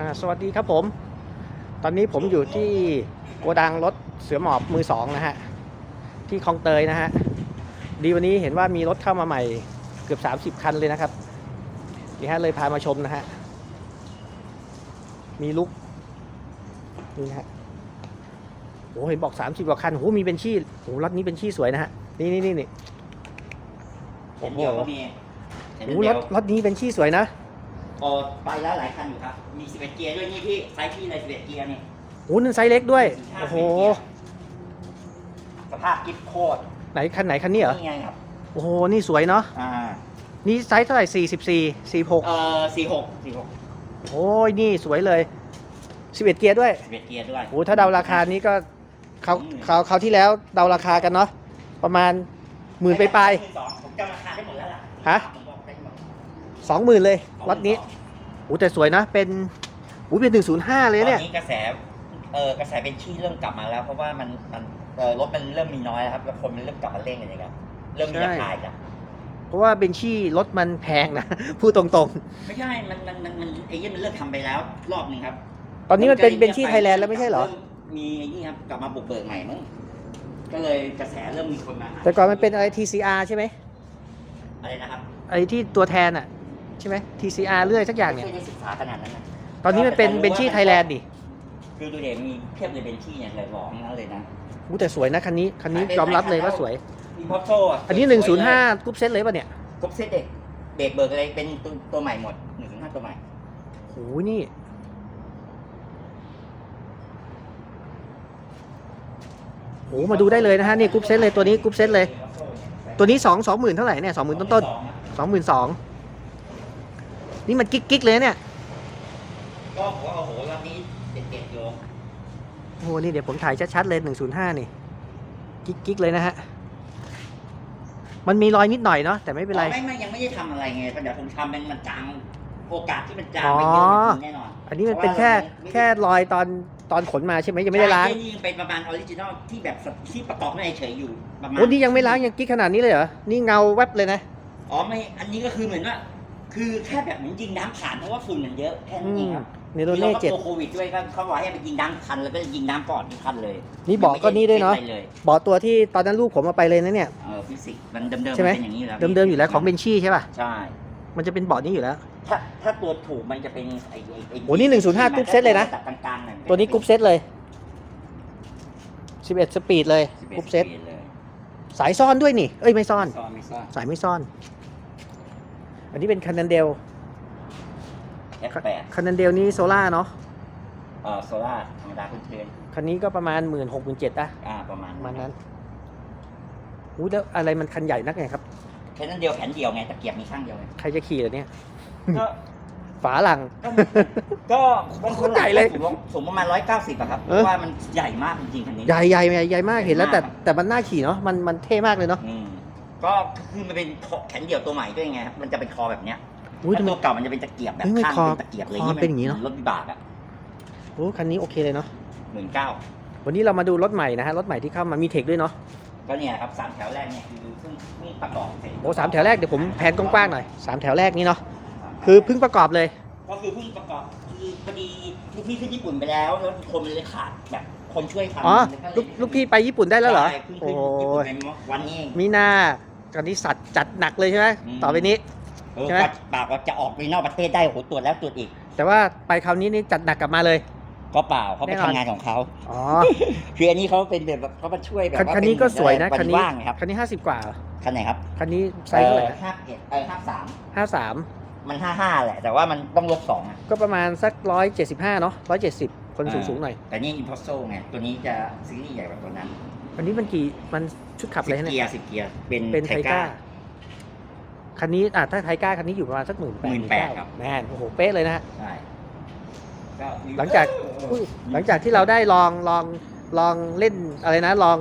อ่าสวัสดีครับผม ตอนนี้ผมอยู่ที่โกดังรถเสือหมอบมือสองนะฮะ ที่คลองเตยนะฮะ ดีวันนี้เห็นว่ามีรถเข้ามาใหม่เกือบ 30 คันเลยนะครับ นี่ฮะเลยพามาชมนะฮะ มีลุกนี่นะฮะโอ้เห็นบอก 30กว่าคันโอ้มีเป็นชี่โอ้รถนี้เป็นชี่สวยนะฮะ นี่นี่นี่นี่เห็นเดียวก็มีเห็นโอ้เดีรยวถรถนี้เป็นชี่สวยนะ โอ้ไปแล้วหลายคันอยู่ครับ มี 11 เกียร์ด้วยนี่พี่ไซส์พี่เลย 11 เกียร์นี่โอ้นั่นไซส์เล็กด้วย15โอ้โห11เกียร์สภาพกิฟโคตร ไหนคันไหนคันนี้เหรอ นี่ไงครับ โอ้โห นี่สวยเนาะ อ่า นี่ไซส์เท่าไหร่ 44 46 เอ่อ46 46 โอ้ย นี่สวยเลย 11 เกียร์ด้วย 11 เกียร์ด้วย โอ้ถ้าเดาราคานี้ก็เขาเขาเขาวที่แล้วเดาราคากันเนาะประมาณหมื่นไปปลาย12ผมจำราคาได้หมดแล้วล่ะฮะผมบอกได้หมด สองหมื่นเลยรถนี้โอ้แต่สวยนะ เป็นโอ้เป็น105เลยเนี่ยตอนนี้กระแสเออกระแสเป็นชี่เริ่มกลับมาแล้ว เพราะว่ามันมันเออรถมันเริ่มมีน้อยแล้วครับแล้วคนมันเริ่มกลับมาเล่นกันเลยครับเริ่มมีราคาอีกแล้วเพราะว่าเบนชี่รถมันแพงนะพูดตรงไม่ใช่ มันมันมันมันไอ้ยี่มันเลิกทำไปแล้ว รอบหนึงครับๆตอนนี้มันเป็นเบนชี่ไทยแลนด์แล้วไม่ใช่เหรอ มีไอ้นี่ครับกลับมาบุกเบิกใหม่มั้งก็เลยกระแสเริ่มมีคนมาหาแต่ก่อนมันเป็นอะไร TCR ใช่ไหมอะไรนะครับไอ้ที่ตัวแทนอะ ใช่ไหม TCR เรื่อยสักอย่างเนี่ย ไม่ได้ศึกษาขนาดนั้นนะตอนนี้มันเป็นเบนชี่ไทยแลนด์ดิคือดูเด็มีเพียบเลยเบนชี่เนี่ยเลยหลองนั่นเลยนะ อู้แต่สวยนะคันนี้ คันนี้ยอมรับเลยว่าสวย มีพอโซอันนี้ 105กรุ๊ปเซตเลยป่ะเนี่ยครบเซตเด็กเบรกเบิกอะไรเป็นตัวตัวใหม่หมด105ตัวใหม่โหนี่ โห มาดูได้เลยนะฮะ นี่กรุ๊ปเซตเลยตัวนี้กรุ๊ปเซตเลย ตัวนี้สองสองหมื่นเท่าไหร่เนี่ยสองหมื่นต้นๆสองหมื่นสอง นี่มันกิ๊กกิ๊กๆเลยเนี่ย ก็ผมว่าโอ้โหรอบนี้เด็ดๆอยู่โอ้โห นี่เดี๋ยวผมถ่ายชัดๆเลยหนึ่งศูนย์ห้านี่ กิ๊กกิ๊กๆเลยนะฮะ มันมีรอยนิดหน่อยเนาะ แต่ไม่เป็นไร ไม่ไม่ยังไม่ได้ทำอะไรไงแต่เดี๋ยวผมทำเป็นมันจางโอกาสที่มันจางไปเยอะมันมีแน่นอน อันนี้มันเป็นแค่แค่รอยตอนตอนขนมาใช่ไหมยังไม่ได้ล้างใช่นี่ยังเป็นประมาณออริจินอลที่แบบที่ประกอบข้างในเฉยอยู่ประมาณโอ้นี่ยังไม่ล้างยังกิ๊กขนาดนี้เลยเหรอ นี่เงาแวบเลยนะ อ๋อไม่ อันนี้ก็คือเหมือนว่า คือแค่แบบเหมือนยิงน้ำผ่านเพราะว่าฝุ่นมันเยอะแค่อืนั้นเองมครับเนโรเน่เจ็ดตัวโควิดด้วยก็เขาบอกให้ไปยิงน้ำคันแล้วก็ยิงน้ำปอดที่คันเลยนี่เบอกก็นี่ด้วยเนาะไม่ได้เลยเบอกตัวที่ตอนนั้นลูกผมเอาไปเลยนะเนี่ย เออฟิสิกส์มันเดิมๆใช่ไหม เป็นอย่างนี้อยู่แล้วเดิมๆอยู่แล้วของเบนชี่ใช่ป่ะ ใช่ มันจะเป็นเบาะนี้อยู่แล้ว ถ้าถ้าตัวถูกมันจะเป็นไอ้ไอ้ไอ้โอ้นี่105กรุ๊ปเซตเลยนะ ตัดกลางๆหน่อยตัวนี้กรุ๊ปเซตเลย 11 สปีดเลย11กรุ๊ปเซตเลยสายซ่อนด้วยนี่ เอ้ยไม่ซ่อน ซ่อนไม่ซ่อนสายไม่ซ่อน อันนี้เป็นคันนันเดล F8 คันนันเดลนี้โซล่าเนาะ เอ่อโซล่าธรรมดาพื้นเพลนคันนี้ก็ประมาณ1 6 0 0 0 7อะอ่าประมาณประมาณนั้นอู้แล้วอะไรมันคันใหญ่นักไงครับ แค่นั้นเดียวแขนเดียวไงตะเกียบมีข้างเดียวไงใครจะขี่เหรอเนี่ย ก็ฝาหลัง ก็บางโคตรใหญ่เลยสูงสูงประมาณ190อะครับเพเออ ราะว่ามันใหญ่มากจริงๆคันนี้ ใหญ่ใหญ่ใหญ่ใหญ่มากเห็นแล้วแต่ใหญ่มากแต่มันน่าขี่เนาะมันมันเท่มากเลยเนาะ อืม ก็คือมันเป็นแขนเดี่ยวตัวใหม่ด้วยไงครับมันจะเป็นคอแบบเนี้ยอุ้ยถ้าทำไมตัวเก่ามันจะเป็นตะเกียบแบบเฮ้ยไม่ข้างคอเป็นตะเกียบเลยคอเป็นอย่างนี้เนอะ รถวิบากอะโอ้คันนี้โอเคเลยเนาะหมื่นเก้าวันนี้เรามาดูรถใหม่นะฮะรถใหม่ที่เข้ามามีเทคด้วยเนาะก็เนี่ยครับสามแถวแรกเนี่ยคือเพิ่งเพิ่งประกอบเสร็จโอ้สามแถวแรกเดี๋ยวผมแผนกว้างๆหน่อยสามแถวแรกนี้เนาะคือเพิ่งประกอบเลย ก็คือเพิ่งประกอบคือพอดีลูกพี่ขึ้นญี่ปุ่นไปแล้วแล้วคนมันเลยขาดแบบคนช่วยทำอ๋อมันลูกลูกพี่ไปญี่ปุ่นได้แล้วเหรอ ใช่เพิ่งโอ้ขึ้นญี่ปุ่นยไปวันนี้เอง มีหน้า ตอนนี้สัตว์จัดหนักเลยใช่ไหมอืม ต่อไปนี้ เออใช่ไหมก็ปากว่าจะออกไปนอกประเทศได้โอ้โหตรวจแล้วตรวจอีก แต่ว่าไปคราวนี้นี่จัดหนักกลับมาเลย ก็เปล่าเขาไปแน่นอน ทำงานของเขาอ๋อคืออันนี้เขาเป็นแบบเขามาช่วยแบบคันว่าคันนี้ก็สวยนะเป็คันนี้ว่างไงครับคันนี้ห้าสิบกว่าเหรอคันไหนครับคันนี้ไซส์เท่าไหร่ห้าเอ็ดเออห้าสามห้าสามมันห้าห้าแหละ แต่ว่ามันต้องลบสองอะก็ประมาณสักร้อยเจ็ดสิบห้าเนาะร้อยเจ็ดสิบคนสูงสูงๆหน่อยแต่นี่อินพอสโซไงตัวนี้จะซีรีส์ใหญ่กว่าตัวนั้น อันนี้มันกี่มันชุดขับอะไรสิบเนี่เกียยร์สิบเกียร์ เป็นเป็นไทไทก้า ก้าคันนี้อะถ้าไทก้าคันนี้อยู่ประมาณสักหมื่นแปด18,000ครับ แมนโอ้โหเป๊ะเลยนะฮะ ใช่ก็หลังจาก อุ้ยหลังจากที่เราได้ลองลองลองเล่นอะไรนะ ลอง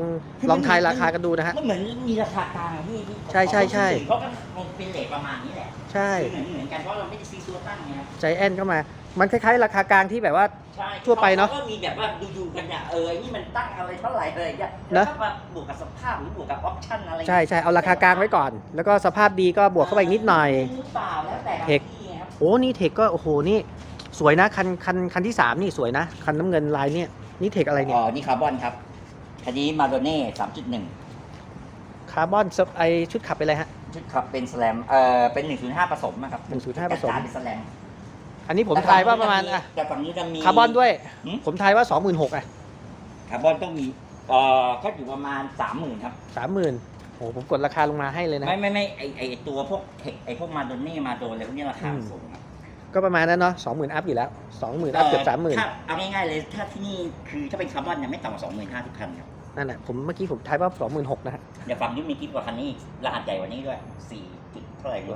ลองทายราคากันดูนะฮะ มันเหมือนมีราคากลางอะพี่ที่ใช่ใช่ใช่ เขาก็คงเป็นเลทประมาณนี้แหละใช่เหมือนเหมือนกันเพราะเราไม่ได้ซีซัวตั้งไงครับใจแอนเข้ามา มันคล้ายๆ ราคากลางที่แบบว่า ใช่ทั่วไปเนอะขก็มีแบบว่าดูๆกันเนี่ยเออไอ้นี่มันตั้งอะไรเท่าไหร่อะไรอย่างเงี้ยเนอะแล้วก็มาบวกกับสภาพหรือบวกกับออปชั่นอะไรใช่ใช่เอาราคากลางไว้ก่อน แล้วก็สภาพดีก็บวกเข้าไปอีกนิดหน่อย หรือเปล่าแล้วแต่เทค ที่ครับโอ้นี่เทคก็โอ้โหนี่ สวยนะคันคันคันที่สามนี่สวยนะ คันน้ำเงินลายเนี่ยนี่เทคอะไรเนี่ย อ๋อนี่คาร์บอนครับคันนี้มาโดเน่สามจุดหนึ่งคาร์บอนไอชุดขับไปเลยฮะ ชุดขับเป็นสแลมเอ่อเป็นหนึ่งศูนย์ห้าผสมนะครับ105ผสม จัดการเป็นสแลม อันนี้ผมทายว่าประมาณอะแต่ฝั่งนี้จะมี คาร์บอนด้วย หืม ผมทายว่าสองหมื่นหกอะคาร์บอนต้องมีเอ่อก็อยู่ประมาณสามหมื่นครับ สามหมื่นโอ้ผมกดราคาลงมาให้เลยนะ ไม่ไม่ไม่ไอไอไอ้ตัวพวกเทคไอพวกมาโดเน่มาโดนอะไรพวกนี้ราคาอืม สูงครับก็ประมาณนั้นเนาะสองหมื่นอัพอยู่แล้วสองหมื่นอัพเกือบสามหมื่นถ้เอาง่ายๆเลยถ้าที่นี่คือถ้าเป็นคาร์บอนเนี่ยไม่ต่ำกว่าสองหมื่นห้าทุกคันครับนั่นแหละผมเมื่อกี้ผมทายว่าสองหมื่นหกนะฮะเดี๋ยวฝั่งนี้มีกิ๊บกว่าคันนี้อีกรหัสใหญ่กว่านี้ด้วยสี่จุดเท่าไหร่รู้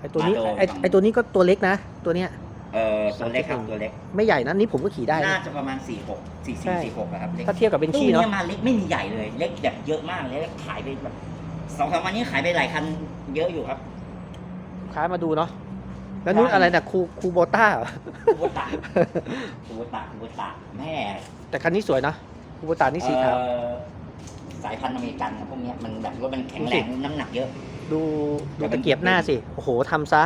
ไอตัวนี้มาโดไอไอตัวนี้ก็ตัวเล็กนะ ตัวเนี้ย เออตัวเล็กครับตัวเล็ก ไม่ใหญ่นะนี่ผมก็ขี่ได้น่านะจะประมาณสี่หกสี่ใช่สี่สี่หกครับเล็กถ้าเทียบกับเบนตู้ชี่เนาะ เนี้มาเล็กไม่มีใหญ่เลยเล็กแบบเยอะมากเลยแล้วขายไปแบบสองสามวันนี้ขายไปหลายคันเยอะอยู่ครับ ลูกค้ามาดูเนาะแล้วนู้นอะไรนะคูคูโบต้าเหรอคูโบตะคูโบตะคูโบตะแม่แต่คันนี้สวยนะคูโบต้านี่สีขาว เอ่อสายพันธุ์อเมริกันนะพวกเนี้ยมันแบบรถมันแข็งแรงน้ำหนักเยอะ ดูดูตะเกียบหน้าสิ โอ้โหทำซะ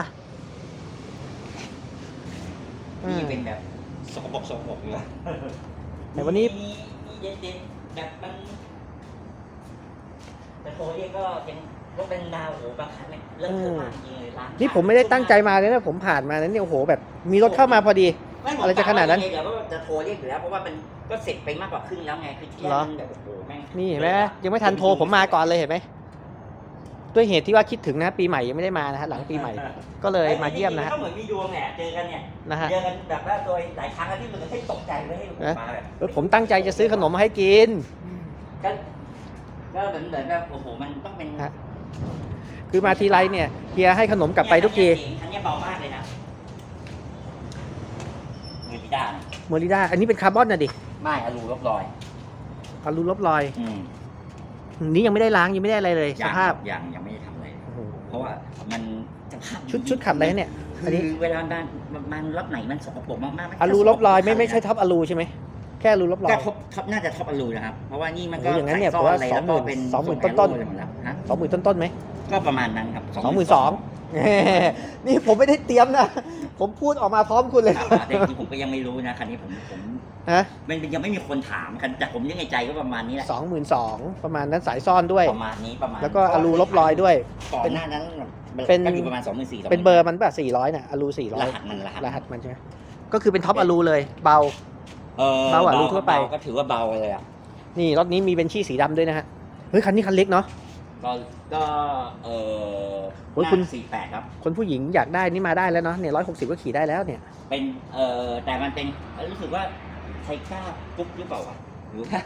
อืม นี่เป็นแบบสกปรกสกปรกอยู่นะแต่วันนี้ มีมีเด็ดเด็ดๆแบบมันแต่โทรเรียกก็เป็นรถเป็นดาวโอ้โหบางคันเนี่ยเลิกเทอะมากจริงเลยร้านนี่ผมไม่ได้ตั้งใจมาเลยนะผมผ่านมานั้นเนี่ยโอ้โหแบบมีรถเข้ามาพอดี ม่ผมอะไรจะขนาดนั้นเดี๋ยวก็จะโทรเรียกอยู่แล้วเพราะว่ามันก็เสร็จไปมากกว่าครึ่งแล้วไงคือที่แรเหรกอมันแบบโอ้โหแม่ง นี่เห็นไหมยังไม่ทันโทรผมมาก่อนเลยเห็นไหม ด้วยเหตุที่ว่าคิดถึงนะปีใหม่ยังไม่ได้มานะฮะหลังปีใหม่ก็เลยมาเยี่ยมนะฮะ ก็เหมือนมีดวงแหละเจอกันเนี่ยนะฮะ เจอกันแบบว่าโดยหลายครั้งแล้วที่มันให้ตกใจไว้ให้ผมนะมาแบบเออผมตั้งใจจะซื้อขนมมาให้กิน ก็ก็เหมือนเหมือนแบบโอ้โหมันต้องเป็นฮะ คือมาทีไรเนี่ยเฮียให้ขนมกลับไปทุกทีอันเนี้ยเบามากเลยนะมือพิด้านะเมอริด้าอันนี้เป็นคาร์บอนนะดิไม่อลูลบรอยอารูลบรอย อืม นี่ยังไม่ได้ล้างยังไม่ได้อะไรเลยสยังภาพยังยังไม่ได้ทำอะไรเลยโอ้โห เพราะว่ามันสภาพชุดชุดขับอะไรเนี่ย อันนี้คือเวลามันมันรถไหนมันสกปรกมากๆมันอารูลบรอยไม่ไม่ใช่ท็อปอารูใช่ไหมแค่อารูลบรอย ก็ท็อปท็อปน่าจะท็อปอลูนะครับ เพราะว่านี่มันก็โอ้โหอย่างนั้นเนี่ยใส่ซ่ผมว่าอะไรแล้วก็เป็นสองหมื่นส่ต้นๆแอโร่อะไรหมดแล้วฮะสองหมื่นต้นๆไหมก็ประมาณนั้นครับสองหมื่ นสองนี่ผมไม่ได้เตรียมนะ ผมพูดออกมาพร้อมคุณเลยครับแต่จริงๆผมก็ยังไม่รู้นะคันนี้ผมผมฮะมันยังไม่มีคนถามกันแต่ผมยังในใจก็ประมาณนี้แหละสองหมื่นสองประมาณนั้นสายซ่อนด้วย ประมาณนี้ประมาณแล้วก็อารูลบรอยด้วย ก่อนหน้านั้นเป็นก็อยู่ประมาณสองหมื่นสี่เป็นเบอร์มันแบบสี่ร้อยน่ะอารูสี่ร้รอยหัสมันรหัสรหัสมันใช่ไหมก็คือเป็นท็อปอารูเลย เบาเออเบากว่าอารูทั่วไปเบาก็ถือว่าเบาเลยอะนี่รถนี้มีเบนชี่สีดำด้วยนะฮะเฮ้ยคันนี้คันเล็กเนาะ ก็ก็เออโอ้ยคุณ สี่แปดครับ คนผู้หญิงอยากได้นี่มาได้แล้วเนาะเนี่ยร้อยหกสิบก็ขี่ได้แล้วเนี่ยเป็นเออแต่มันเป็นรู้สึกว่าไทก้ากรุ๊ปหรือเปล่าวะหรือว่า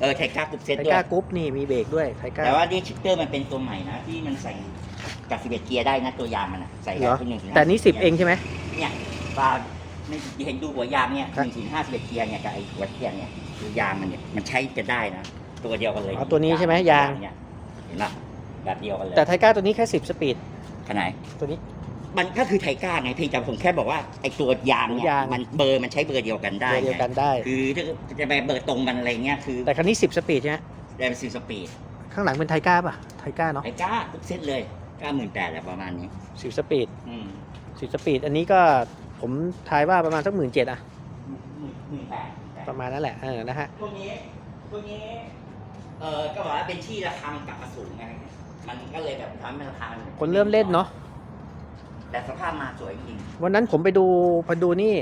เออไทก้ากรุ๊ปเซตไทด้วย ก้ากรุ๊ปนี่มีเบรกด้วยไทก้า แต่ว่าดิชิตเตอร์มันเป็นตัวใหม่นะ ที่มันใส่กับสิบเอ็ดเกียร์ได้นะ ตัวยางมันอะใส่เหรอ กับหนึ่งถึงแต่นี่สิบเองใช่ไหม เนี่ยปลาไม่เห็นดูหัวยางเนี่ยครัหบนึ่งถึงห้าสิบเอ็ดเกียร์เนี่ยกับไอ้หัวเกียร์เนี่ยคือยางมันเนี่ยมันใช้จะได้นะ ตัวเดียวกันเลยอ๋อตัวนี้ใช่ไหมยาง เนี่ยเห็นปะแบบเดียวกันเลยแต่ไทก้าตัวนี้แค่สิบสปีดขนาดตัวนี้ มันก็คือไทก้าไงเพียงแต่ผมแค่บอกว่าไอ้ตัวยางเนี่ยยาง มันเบอร์มันใช้เบอร์เดียวกันได้เบอร์เดียวกันได้ คือถ้าจะไปเบอร์ตรงกันอะไรเงี้ยคือแต่คันนี้สิบสปีดใช่ไหมได้เป็นสิบสปีดข้างหลังเป็นไทก้าป่ะไทก้าเนาะไทก้าทุกเซตเลยเก้าหมื่นแปดแหละประมาณนี้ สิบสปีดอืมสิบสปีดอันนี้ก็ผมทายว่าประมาณสักหมื่นเจ็ดอะหมื่นหมื่นแปดประมาณนั้นแหละเออนะฮะ พวกนี้พวกนี้ เออก็บอกว่าเป็นที่ราคามันกลับมาสูงไง มันก็เลยแบบทำให้ราคามันคนเริ่มเล่นเนาะ แต่สภาพมาสวยจริงวันนั้นผมไปดูไปดูนี่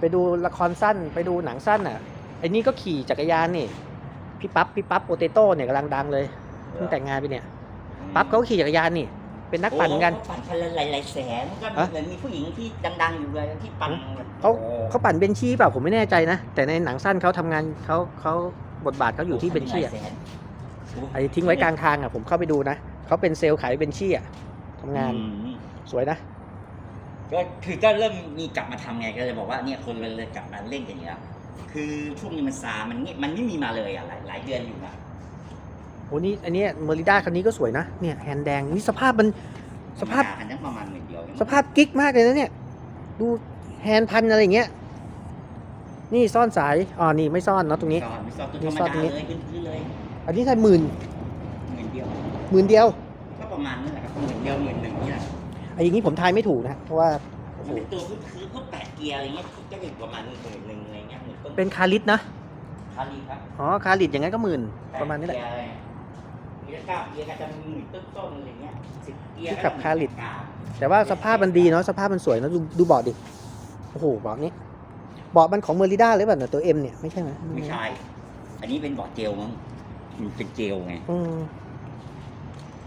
ไปดูละครสั้น ไปดูหนังสั้นอะ ไอ้นี่ก็ขี่จักรยานนี่ พี่ปั๊บ พี่ปั๊บโปเตโต้เนี่ยกำลังดังเลย เพิ่งแต่งงานไปเนี่ย ปั๊บเขาก็ขี่จักรยานนี่ เป็นนักปั่นเหมือนกันโปั่นคันละหลายๆแสนก็ฮะเหมือนมีผู้หญิงที่ดังๆอยู่เลยที่ปั่นแบบเขาโอ้เขาปั่นเบนชี่เปล่าผมไม่แน่ใจนะ แต่ในหนังสั้นเขาทำงานเขาเขา บทบาทเขาอยู่ที่เบนชี่อะหลายแสนไอ้ทิ้งไว้กลางทางอะผมเข้าไปดูนะเขาเป็นเซลล์ขายเบนชี่อะทำงานอืมสวยนะก็คือก็เริ่มมีกลับมาทำไงก็เลยบอกว่าเนี่ยคนเลยเลยกลับมาเล่นกันอย่างเงี้ยคือช่วงนี้มันซา มันนี่มันไม่มีมาเลยอะหลายหลายเดือนอยู่นะโอ้นี่อันเนี้เมอริด้าคันนี้ก็สวยนะเนี่ยแฮนด์แดงนี่สภาพมันสภาพอันนั้นประมาณหมื่นเดียวเองสภาพกิ๊กมากเลยนะเนี่ย ดูแฮนด์พันอะไรอย่างเงี้ย นี่ซ่อนสายอ๋อนี่ไม่ซ่อนเนาะตรงนี้ ซ่อนไม่ซ่อนตัวนี่ธรรมซ่อนดาตรงนี้เลยพื้นๆเลยอันนี้ใช่หมื่นหมื่นเดียวหมื่นเดียวก็ประมาณนั้นแหละครับหมื่นเดียวหมื่นหนึ่งนี่แหละไอ้อย่างนี้ผมทายไม่ถูกนะเพราะว่าโอ้โหมันเป็นตัวคือคือพวกแปดเกียร์อะไรเงี้ยก็อยู่ประมาณหมื่นหนึ่งอะไรเงี้ยหมื่นต้นเป็นคาริสนะคารีครับอ๋อคาริสอย่างงั้นก็หมื่นประมาณนี้แหละปดเกียอมีเก้าเกียร์ก็จะมีหมื่นต้นๆอะไรเงี้ยสิบเกียร์ที่ขับก็คาริสกลางแต่ว่าสภาพมันดีเนาะสภาพมันสวยนะดูดูเบาะดิโอ้โหเบาะนี้ เบาะมันของเมอริด้าหรือเปล่าเนี่ยตัวเอ็มเนี่ยไม่ใช่ไหมไม่ใช่ อันนี้เป็นเบาะเจลมั้งมันเป็นเจลไง อืม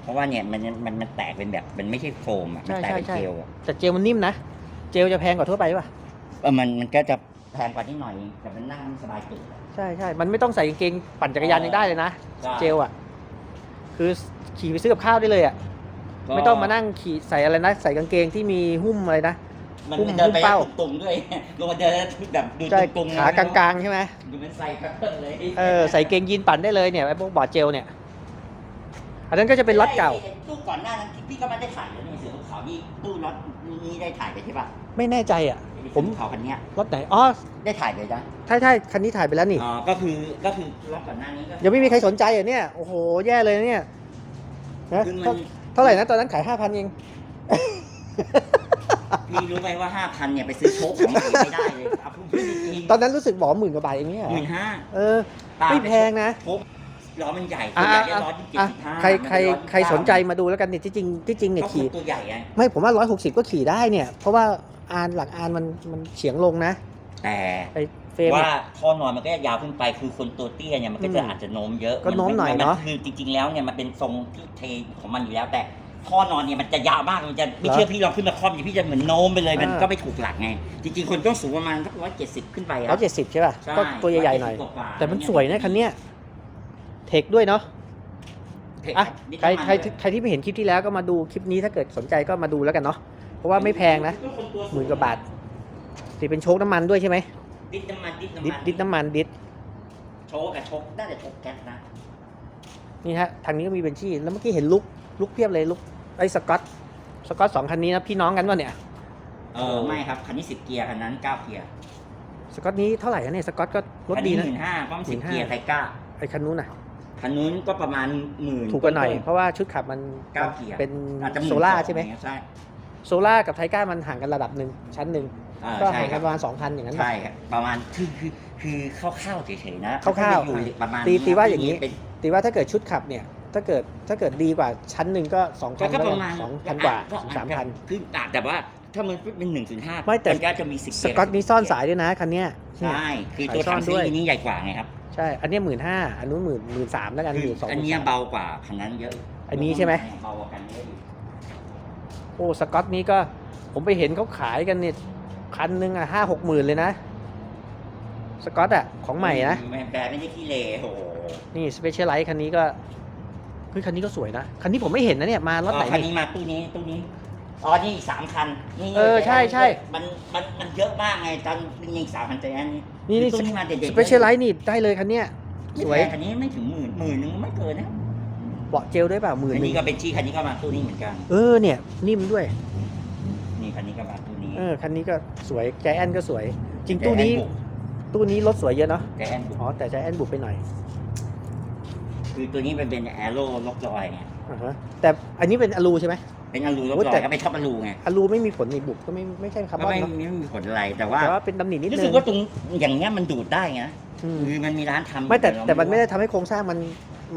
เพราะว่าเนี่ยมันมันมันแตกเป็นแบบมันไม่ใช่โฟมอะ มันแตกเป็นใช่ใช่ เจลอะแต่เจลมันนิ่มนะ เจลจะแพงกว่าทั่วไปป่ะ เออมันมันก็จะแพงกว่านิดหน่อยแต่มันนั่งสบายตูดอะใช่ใช่ มันไม่ต้องใส่กางเกงปั่นจักรยานยังได้เลยนะใช่เจลอะ คือขี่ไปซื้อกับข้าวได้เลยอะก็ไม่ต้องมานั่งขี่ใส่อะไรนะ ใส่กางเกงที่มีหุ้มอะไรนะ มันหุ้มมันเดินไปหุ้มเป้าตรงๆด้วยลงมาเดินแล้วแบบดูใช่ตรงๆขากลางๆใช่ไหมๆดูเป็นใส่แพทเทิร์นเลยเออใส่เกงยีนปั่นได้เลยเนี่ยไอ้พวกบอร์ดเจลเนี่ย อันนั้นก็จะเป็นล็อตเก่าไตู้ก่อนหน้านั้นที่พี่ก็ไม่ได้ถ่ายแล้วนี่เสือภูเขานี่ตู้ล็อตนี้ได้ถ่ายไปใช่ปะไม่แน่ใจอะ ผมเสือภูเขาคันเนี้ยรถไหนอ๋อได้ถ่ายไปจ้ะใช่ใช่คันนี้ถ่ายไปแล้วนี่ อ๋อก็คือก็คือล็อตก่อนหน้านี้ก็ยังไม่มีใครสนใจเหรอะเนี่ยโอ้โหแย่เลยนะเนี่ยนะคือมัเท่านเท่าไหร่นะตอนนั้นขายห้าพันเอง พี่รู้ไหมว่าห้าพันเนี่ยไปซื้อโชคของอื่นไม่ได้เลยเอาพูดจริงตอนนั้นรู้สึกบอกหมื่นกว่าบาทเองเนี่ยหมื่นห้าเออไม่แพงนะโชคล้อมันใหญ่อะตัวใหญ่ได้อะร้อยยี่สิบอะห้าใครใครใครสนใจมาดูแล้วกันเนี่ยที่จริงที่จริงเนี่ยก็ขี่ตัวใหญ่ไงไม่ผมว่าร้อยหกสิบก็ขี่ได้เนี่ย เพราะว่าอานหลังอานมันมันเฉียงลงนะ แต่ไอ้เฟรมว่าอะท่อนอนมันก็ยาวขึ้นไปคือคนตัวเตี้ยเนี่ยมันก็จะอืมอาจจะโน้มเยอะก็โน้มหน่อยเนอะคือจริง ๆ แล้วเนี่ยมันเป็นทรงที่เทของมันอยู่แล้วแต่ ท่อนอนเนี่ยมันจะยาวมากมันจะไม่เหรอเชื่อพี่ลองขึ้นมาคล่อมดิพี่จะเหมือนโน้มไปเลยมันอ่าก็ไม่ถูกหลักไง จริงๆ คนต้องสูงประมาณสักร้อยเจ็ดสิบขึ้นไปร้อยเจ็ดสิบใช่ป่ะ ใช่ก็ตัวใหญ่ๆหน่อย170กว่าๆแต่มันสวยนะคันเนี้ยเทคด้วยเนาะเทคอะนิดใครน้ำมันใครเลยใครที่ไม่เห็นคลิปที่แล้วก็มาดูคลิปนี้ถ้าเกิดสนใจก็มาดูแล้วกันเนาะ เพราะว่าไม่แพงนะก็คนตัวสูงหมื่นกว่าบาทที่เป็นโชคน้ำมันด้วยใช่ไหม ดิดน้ำมันดิดน้ำดิมัดนดิดน้ำมันดิด โชกกับโชกน่าจะโชกแก๊สนะ นี่ฮะ ทางนี้ก็มีเบนชี่ แล้วเมื่อกี้เห็นลุก ลุกเพียบเลยลุกไอ้สกอตสกอตสองคันนี้นะพี่น้องกันวะเนี่ยเออไม่ครับคันนี้สิบเกียร์คันนั้นเก้าเกียร์สกอตนี้เท่าไหร่อะเนี่ยสกอตก็รถคันดีนี้นะหมื่นห้าป้อมสิบ15,000 เกียร์ไทก้าไอ้คันนู้นน่ะ คันนู้นก็ประมาณหมื่น ถูกกว่าหน่อย เพราะว่าชุดขับมันเก้าเกียร์ เป็นอาจจะโซล่าใช่ไหมใช่โซล่ากับไทก้ามันห่างกันระดับหนึ่งชั้นหนึ่งอ่าก็ใช่ห่างคกัรันบประมาณสองพันอย่างนั้นปะ ใช่ครับประมาณคือคือคือคร่าวๆเฉยๆนะคร่าวๆถ้จะอยู่ประมาณตีนี้ตีว่าอย่างนี้เป็น ตีว่าถ้าเกิดชุดขับเนี่ย ถ้าเกิดถ้าเกิดดีกว่าชั้นหนึ่งก็สองพัก็นก็ประมาณสองพันกว่าก็สามพันคืออะแต่ว่าถ้ามันเป็นหนึ่งถึงห้าไม่แต่ก็จะมีสิบสกอตนี้ซ่อนสายด้วยนะคันเนี้ยเนี่ยใช่คือตัวสายซ่อนถังด้วยซีนี้ใหญ่กว่าไงครับใช่อันเนี้หมื่นห้าอันนู้นหมื่นหมื่นสามแล้วกันหคือมื่นสองอันเนี้ยเบากว่าคันนั้นเยอะ อันนี้ใช่ไหมเบากว่ากันเยอะอยู่โอ้สกอตนี้ก็ผมไปเห็นเขาขายกันเนี่ยคันหนึ่งอะห้าหกหมื่นเลยนะสกอตอะของใหม่นะแต่ไม่ได้ขี้เลโอ้โหนี่สเปเชียลไลท์คันนี้ก็ เฮ้ยคันนี้ก็สวยนะ คันนี้ผมไม่เห็นนะเนี่ยมารถไหนอ๋อคันนี่นี้มาตู้นี้ตู้นี้ อ๋อ นี่อีกสามคัน นี่เออใช่ใช่ มันมันมันเยอะมากไงตอนนี่อีกสามคันแต่อันนี้นี่นี่ตู้นี้มาเด็ดๆสเปเชียลไลท์นี่ได้เลยคันเนี้ยไม่สแพวยงคันนี้ไม่ถึงหมื่นหมื่นนึงไม่เกินนะเบาะเจลด้วยเปล่าหมื่นคันหนึนี้งก็เป็นชี้คันนี้ก็มาตู้นี้เหมือนกัน เออเนี่ยนิ่มด้วย นี่คันนี้ก็มาตู้นี้เออคันนี้ก็สวยใจแอนก็สวย จริงตู้นี้ ตู้นี้รถสวยเยอะเนาะ แต่แอนบุกอ๋อแต่ใจแอนบุบไปหน่อย คือตัวนี้มันเป็นแอโร่ล็อกลอยไงอ่าฮะแต่อันนี้เป็นอลูใช่ไหม เป็นอลูล็อกโอ้ยลอแต่ยก็เป็นชอบอลูไงอลูไม่มีผลนี่บุบก็ไม่ไม่ใช่คาร์ก็บอนไม่เนาะไม่มีผลอะไรแต่ว่าแต่ว่าเป็นตำหนินิดรู้นึสึงกว่าตรงอย่างเงี้ยมันดูดได้ไงอืมคือมันมีร้านทำไม่แต่เราแต่มันไม่รู้ได้ทำให้โครงสร้างมัน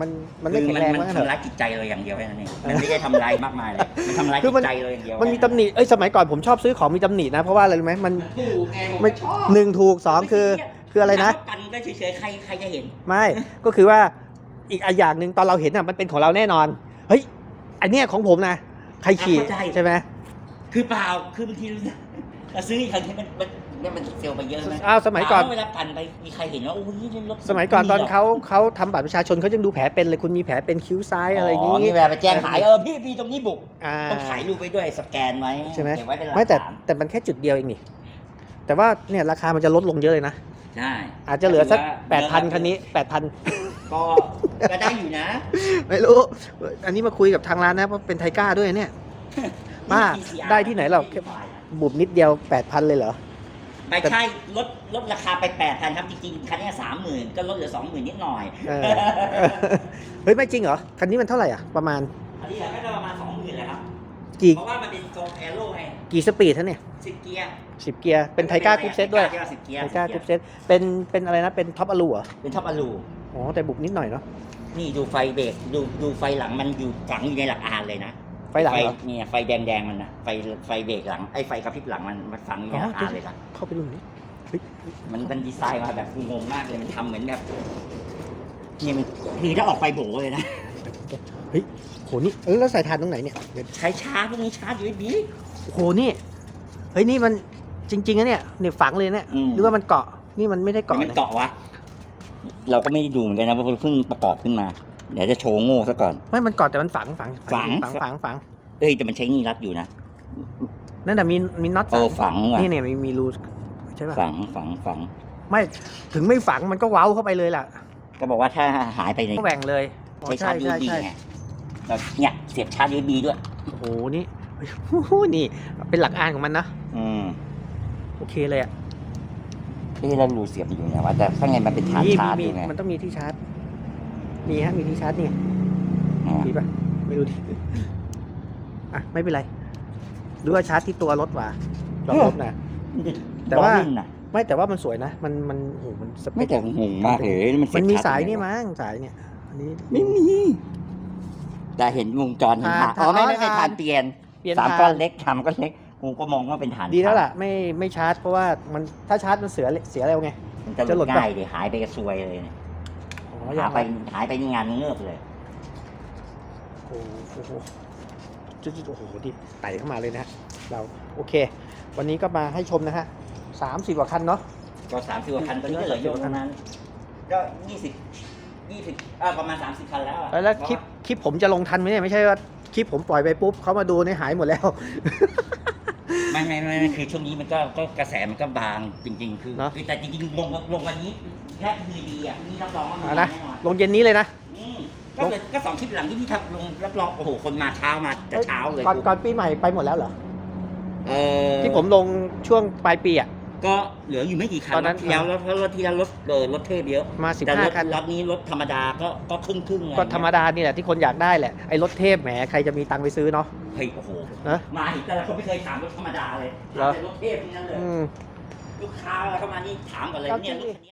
มันมันไม่คือแข็งแรงมัมากนเถอะทำร้ายจิตใจเราอย่างเดียวแค่นั้นเองมันไม่ได้ทำร้ายมากมายเลยมันทำร้ายคืจิอมัน ตใจเราอย่างเดียวมันมีตำหนิเอ้ยสมัยก่อนผมชอบซื้อของมีตำหนินะเพราะว่าอะไรรู้ไหมมันถูกไงผมไม่ชอบหนึ่งถูกสองคือคืออะไรนะปั่นก็เฉยๆใครใครจะเห็น ไม่ ก็คือว่า อีกอันอย่างหนึ่งตอนเราเห็นอะมันเป็นของเราแน่นอน เฮ้ยอันเนี้ยของผมนะใครขี่เข้าใจ ใช่ไหมคือเปล่า คือบางทีเราซื้ออีกครั้งที่มันมันมันมันเซลล์ไปเยอะไหมอ้าวสมัยก่อนเวลาปั่นไปมีใครเห็นว่าโอ้ยนี่รถสมัยก่อนตอนเขาเขาทำบัตรประชาชนเขายังดูแผลเป็นเลยคุณมีแผลเป็นคิ้วซ้ายอะไรอย่างนี้งี้เวลาไปแจ้งหายเออพี่พี่ตรงนี้บุก อ่า ต้องถ่ายรูปไปด้วยสแกนไว้ใช่ไหม เก็บไว้เป็นหลักไม่แต่ฐานแต่มันแค่จุดเดียวเองนี่แต่ว่าเนี่ยราคามันจะลดลงเยอะเลยนะ ใช่อาจจะเหลือสักถืแปดพันคันนี้แปดพัน ก็ก็ได้อยู่นะไม่รู้ อันนี้มาคุยกับทางร้านนะเพราะเป็นไทก้าด้วยเนี่ยป้า PCR ได้ที่ไหนเราบุบนิดเดียวแปดพันเลยเหรอ ไม่ใช่ลดลดราคาไปแปดพันครับจริงๆคันนี้สามหมื่นก็ลดเหลือสองหมื่นนิดหน่อยเออ เฮ้ย ไม่จริงเหรอ คันนี้มันเท่าไหร่อะ ประมาณอันนี้ก็จะประมาณสองหมื่นแหละครับ กี่เพราะว่ามันเป็นทรงแอโร่ไงกี่สปีดท่านเนี่ยสิบเกียร์สิบเกียร์ เป็นไทก้ากรุ๊ปเซตด้วย ไทก้าสิบเกียร์ไทก้ากรุ๊ปเซตเป็นเป็นอะไรนะ เป็นท็อปอลูเหรอเป็นท็อปอลู อ๋อแต่บุกนิดหน่อยเนาะนี่ดูไฟเบรกดูดูไฟหลังมันอยู่ฝังอยู่ในหลักอานเลยนะไฟหลังเหรอเนี่ยไฟแดงแดงๆมันนะไฟไฟเบรกหลังไอ้ไฟกระพริบหลังมันมันฝังอยู่ในหลักอานเลยนะเข้าไปดูหนี่อยเฮ้ยมันมันดีไซน์มาแบบงงมากเลยมันทำเหมือนแบบนี่มันคือถ้าออกไฟโบเลยนะเฮ้ยโหนี่เออแล้วใส่ทานตรงไหนเนี่ยเดี๋ยวใช้ชาร์จพวกนี้ชาร์จ USB โหนี่เฮ้ยนี่มันจริงๆนะเนี่ยเนี่ยฝังเลยเนี่ยอืมหรือว่ามันเกาะนี่มันไม่ได้แต่เกาะมันนะเกาะวะ เราก็ไม่ได้ดูเหมือนกันนะว่าเพิ่งประกอบขึ้นมา เดี๋ยวจะโชว์โง่ซะก่อน ไม่มันเกาะแต่มันฝังฝังฝังฝังฝังฝังเอ้ยแต่มันใช้นี่รัดอยู่นะนั่นแต่ะมีมีน็อตเออฝังว่ะนี่เนี่ยมีมีรูใช่ป่ะฝังฝังฝัง ไม่ถึงไม่ฝังมันก็เว้าเข้าไปเลยล่ะ ก็บอกว่าถ้าหายไปในต้องแหว่งเลยอ๋อใช้ใช่ชาร์จใช่ USB ใช่ไงแล้วเนี่ยเสียบชาร์จ USB ด้วยโอ้โหนี่โอ้โหนี่เป็นหลักอานของมันนะอืมโอเคเลยอะ เอ้เรารูเสียบอยู่เนี่ยว่าแต่ข้างในมันเป็นฐานนี่ชาร์จมีอยู่ไงมันต้องมีที่ชาร์จ มีฮะ มีที่ชาร์จนี่อ่ามีป่ะไม่รู้ดิ อะ ไม่เป็นไรหรือว่าชาร์จที่ตัวรถว่ะลองลบนะ แต่ว่า ล้อเล่นน่ะไม่แต่ว่ามันสวยนะ มันมันโอ้โหมันสเปไม่คแต่งงมากเลยมันเสีมัยนบมีชร์จสายงไงนี่วะมั้งสายเนี่ยอันนี้ ไม่มี แต่เห็นวงจรเห็นฐานฐานอ๋อไม่ไม่ฐานไม่ฐานเปลี่ยนเปลี่ยน สามทางก้อนเล็กทำก้อนเล็ก กูก็มองว่าเป็นฐานดีแล้วล่ะไม่ไม่ชาร์จเพราะว่ามันถ้าชาร์จมันเสียเสียเร็วไง มันจะหจะหลุลุดดปะง่ายดิหายไปกระซวยเลยเนี่ยอ๋อหาอย่างไปไรหายไปนี่งานเงือบเลยโอ้โหจุดๆโอ้โหดิไต่เข้ามาเลยนะฮะเราโอเค วันนี้ก็มาให้ชมนะฮะสามสิบกว่าคันเนาะก็สามสิบกว่าคันตอนนี้ก็เหลืออยู่ประมาณก็ยี่สิบยี่สิบอ่าประมาณสามสิบคันแล้วอะแล้วคลิปคลิปผมจะลงทันไหมเนี่ยไม่ใช่ว่าคลิปผมปล่อยไปปุ๊บเขามาดูในยหายหมดแล้ว ไม่ไม่ไม่ไม่คือช่วงนี้มันก็ก็กระแสมันก็บางจริง ๆ คือเนอะ คือแต่จริงๆลงลงวันนี้แค่ทีดีอะนี่รับรองว่ามีเอาแน่นะนอนลงเย็นนี้เลยนะ อืมก็เลยก็สองคลิปหลังที่พี่ทำลงรับรองโอ้โหคนมาเช้ามาแต่เช้าเลยก่อนก่อนปีใหม่ไปหมดแล้วเหรอ เออที่ผมลงช่วงปลายปีอะ ก็เหลืออยู่ไม่กี่คันตอนนั้นรถที่แล้วรถเพราะรถที่แล้วรถเออรถเทพเยอะมาสิบแต่รห้าถคัน รถนี้รถธรรมดาก็ก็ครึ่งครึ่งๆอะก็ธรรมดานี่แหละที่คนอยากได้แหละไอ้รถเทพแหมใครจะมีตังค์ไปซื้อเนาะ เฮ้ยโอ้โหนะ มาอีกแต่ละคนไม่เคยถามรถธรรมดาเลยเหรอถามแต่รถเทพนี่นั่นเลยอืม ลูกค้าเข้ามานี่ถามก่อนเลยครับเนี่ยจริงรถคันนี้